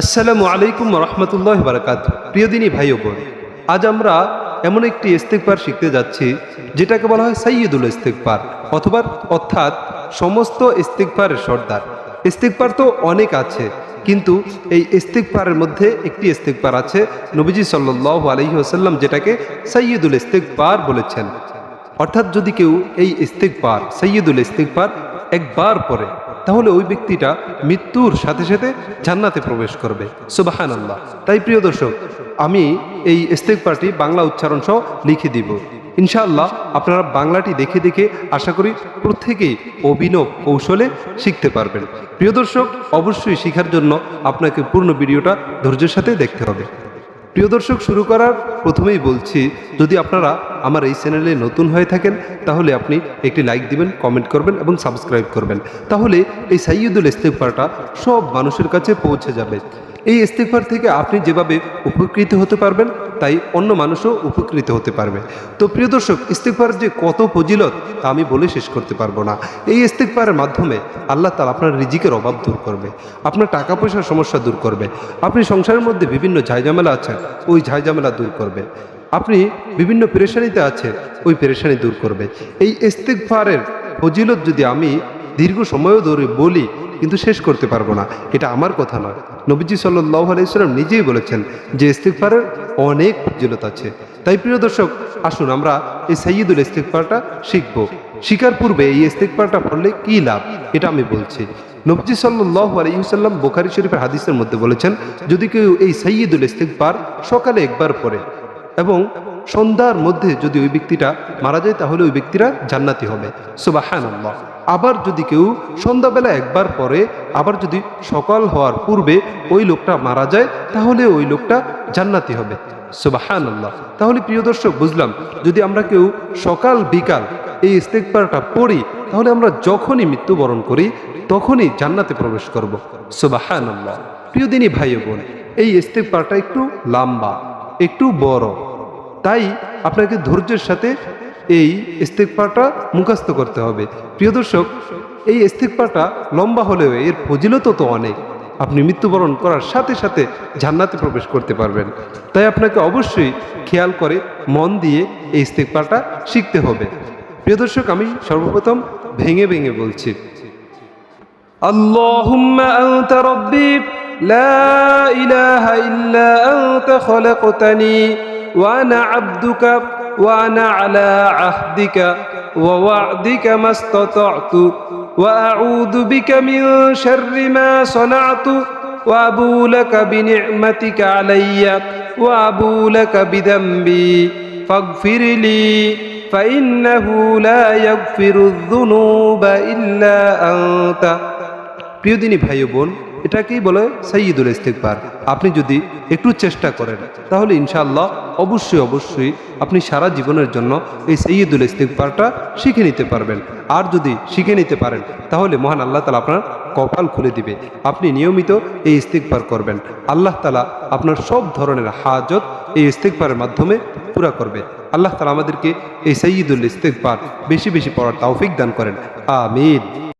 আসসালামু আলাইকুম রহমতুল্লাহ বারাকাত। প্রিয় দিনী ভাই বোন, আজ আমরা এমন একটি ইস্তেকবার শিখতে যাচ্ছি, যেটাকে বলা হয় সাইয়দুল ইস্তেকবার অথবা অর্থাৎ সমস্ত ইস্তেকবারের সর্দার। ইস্তেকবার তো অনেক আছে, কিন্তু এই ইস্তেকবারের মধ্যে একটি ইস্তেকবার আছে নবীজি সাল্লাহ আলহি আসাল্লাম যেটাকে সাইয়দুল ইস্তেকবার বলেছেন। অর্থাৎ যদি কেউ এই ইস্তেকবার সৈয়দুল ইস্তেকবার একবার পরে তাহলে ওই ব্যক্তিটা মৃত্যুর সাথে সাথে জান্নাতে প্রবেশ করবে। সুবাহান আল্লাহ তাই প্রিয় দর্শক, আমি এই ইস্তেকবারটি বাংলা উচ্চারণ সহ লিখে দিব। ইনশাআল্লাহ আপনারা বাংলাটি দেখে দেখে আশা করি প্রত্যেকেই অভিনব কৌশলে শিখতে পারবেন। প্রিয় দর্শক, অবশ্যই শেখার জন্য আপনাকে পূর্ণ ভিডিওটা ধৈর্যের সাথে দেখতে হবে। প্রিয় দর্শক, শুরু করার প্রথমেই বলছি, যদি আপনারা আমার এই চ্যানেলে নতুন হয়ে থাকেন, তাহলে আপনি একটি লাইক দিবেন কমেন্ট করবেন এবং সাবস্ক্রাইব করবেন। তাহলে এই সাইয়দুল ইস্তেকবারটা সব মানুষের কাছে পৌঁছে যাবে। এই ইস্তেকবার থেকে আপনি যেভাবে উপকৃত হতে পারবেন, তাই অন্য মানুষও উপকৃত হতে পারবে। তো প্রিয় দর্শক ইস্তেকবার যে কত ফজিলত, তা আমি বলে শেষ করতে পারব না। এই ইস্তেকবারের মাধ্যমে আল্লাহ তালা আপনার রিজিকের অভাব দূর করবে, আপনার টাকা পয়সার সমস্যা দূর করবে, আপনি সংসারের মধ্যে বিভিন্ন ঝাইঝামেলা আছেন, ওই ঝাইঝামেলা দূর করবে। আপনি বিভিন্ন পেরেশানিতে আছে ওই পেরেশানি দূর করবে। এই ইস্তেকবারের ফজিলত যদি আমি দীর্ঘ সময়ও ধরে বলি কিন্তু শেষ করতে পারব না। এটা আমার কথা নয়। নবীজি সাল্লাহ আলাইসাল্লাম নিজেই বলেছেন যে ইস্তেকবারের অনেক ফজিলত আছে। তাই প্রিয় দর্শক, আসুন আমরা এই সৈয়দুল ইস্তেকবারটা শিখব। শিকার পূর্বে এই ইস্তেকবারটা পড়লে কি লাভ? এটা আমি বলছি। নবজি সাল্লাহ আলাইসাল্লাম বোখারি শরীফের হাদিসের মধ্যে বলেছেন, যদি কেউ এই সৈয়দুল ইস্তেকবার সকালে একবার পড়ে এবং সন্ধ্যার মধ্যে যদি ওই ব্যক্তিটা মারা যায়, তাহলে ওই ব্যক্তিরা জান্নাতি হবে। সুবাহান আবার যদি কেউ সন্ধ্যাবেলা একবার পরে, আবার যদি সকাল হওয়ার পূর্বে ওই লোকটা মারা যায়, তাহলে ওই লোকটা জান্নাতি হবে। সুবাহান আল্লাহ তাহলে প্রিয় দর্শক, বুঝলাম, যদি আমরা কেউ সকাল, বিকাল এই ইস্তেকবারটা পড়ি, তাহলে আমরা যখনই মৃত্যুবরণ করি, তখনই জান্নাতে প্রবেশ করব। সুবাহান আল্লাহ প্রিয় দিনী ভাই বোন, এই ইস্তেকবারটা একটু লম্বা, একটু বড় তাই আপনাকে ধৈর্যের সাথে এই ইস্তেকপাটা মুখস্থ করতে হবে প্রিয় দর্শক এই ইস্তেকপাটা লম্বা হলেও এর ফজিলত তো অনেক আপনি মৃত্যুবরণ করার সাথে সাথে জান্নাতে প্রবেশ করতে পারবেন তাই আপনাকে অবশ্যই খেয়াল করে মন দিয়ে এই ইস্তেকপাটা শিখতে হবে প্রিয় দর্শক আমি সর্বপ্রথম ভেঙে ভেঙে বলছি اللهم أنت ربي لا إله إلا أنت خلقتني وأنا عبدك وأنا على عهدك ووعدك ما استطعت وأعوذ بك من شر ما صنعت وأبو لك بنعمتك علي وأبو لك بذنبي فاغفر لي فإنه لا يغفر الذنوب إلا أنت প্রিয় দিনী ভাই ও বোন এটাকেই বলে সৈয়দুল ইস্তেকবার আপনি যদি একটু চেষ্টা করেন, তাহলে ইনশাআল্লাহ অবশ্যই অবশ্যই আপনি সারা জীবনের জন্য এই সৈয়দুল ইস্তেকবারটা শিখে নিতে পারবেন। আর যদি শিখে নিতে পারেন, তাহলে মহান আল্লাহ তালা আপনার কপাল খুলে দিবে। আপনি নিয়মিত এই ইস্তেকবার করবেন। আল্লাহ তালা আপনার সব ধরনের হাজত এই ইস্তেকবারের মাধ্যমে পুরা করবে। আল্লাহ তালা আমাদেরকে এই সৈয়দুল ইস্তেকবার বেশি বেশি পড়ার তৌফিক দান করেন। আমিন।